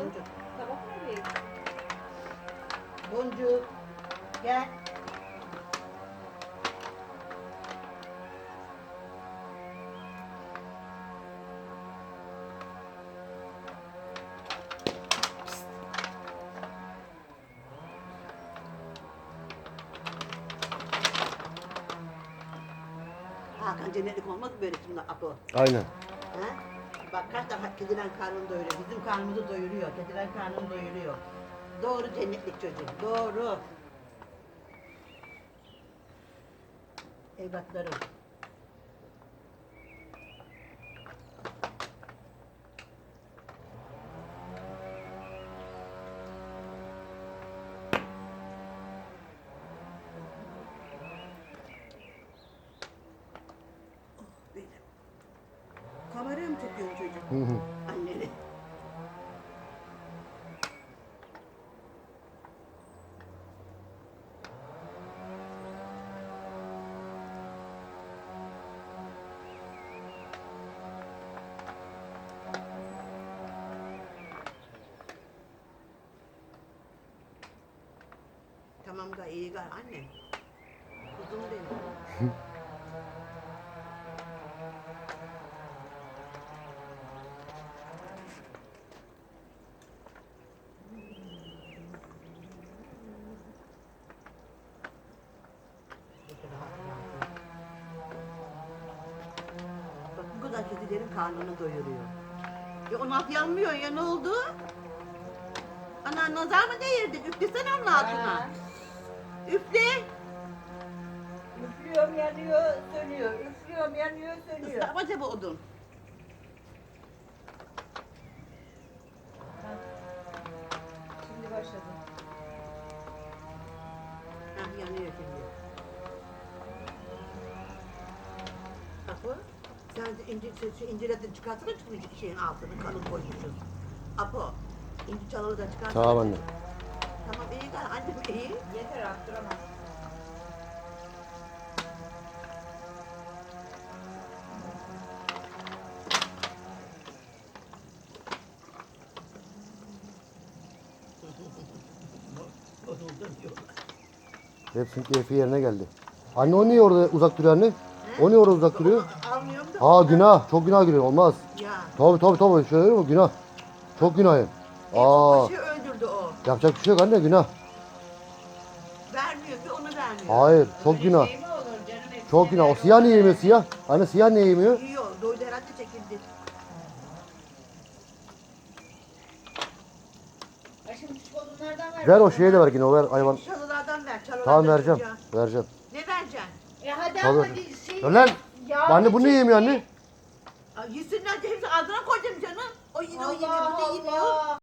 Boncuk. Tamam mı? Boncuk. Gel. Hakan Cennelik olmaz mı böyle şimdi Apo? Aynen. Bak kaç defa kedilen karnını doyuruyor. Bizim karnımızı doyuruyor. Kedilen karnını doyuruyor. Doğru cennetlik çocuk. Doğru. Evlatlarım. Hı hı. Tamam ga iyi ga anne. Kuzum benim. Bak bu kadar kedilerin karnını doyuruyor. Ya o laf yanmıyor ya ne oldu? Ana nazar mı değirdi? Üflesene onun altına. Üfle. Üflüyorum yanıyor sönüyor. Üflüyorum yanıyor sönüyor. Islatma acaba odun. Şimdi başladı. Hah yanıyor şimdi. Apo sen incir, şu, şu inciratını çıkartsana çıkmayacak şeyin altını kalın koymuşuz. Apo incir çalalı da çıkartsana. Tamam anne. Tamam iyi gal annem iyi. Yeter arttıramaz. Hepsinin keyfi yerine geldi. Anne o niye orada uzak duruyor anne? O niye orada uzak duruyor? Almıyorum da. Aa günah. Çok günah giriyor. Olmaz. Ya. Tabii tabii tabii. Şöyle mi? Günah. Çok günah. yani. Aa. Başı öldürdü o. Yapacak bir şey yok anne. Günah. Vermiyor ki onu vermiyor. Hayır. Çok günah. Şey mi olur canım hepsi Çok günah. O siyah niye yemiyor siyah? Anne siyah niye yemiyor? Yiyor. Doydu herhalde çekildi. Ay şimdi küçük odunlardan ver. Ver o şeye de ver yine. O ver hayvan. Çalılardan ver. Çalılardan Tamam vereceğim. çocuğa. Vereceğim. Ne vereceksin? E hadi Tabii. ama şey. Lan lan. Yağ Anne bu niye yemiyor anne? Yesinler de hepsi ağzına koydum canım. O yine o yemiyor. Bu da yemiyor.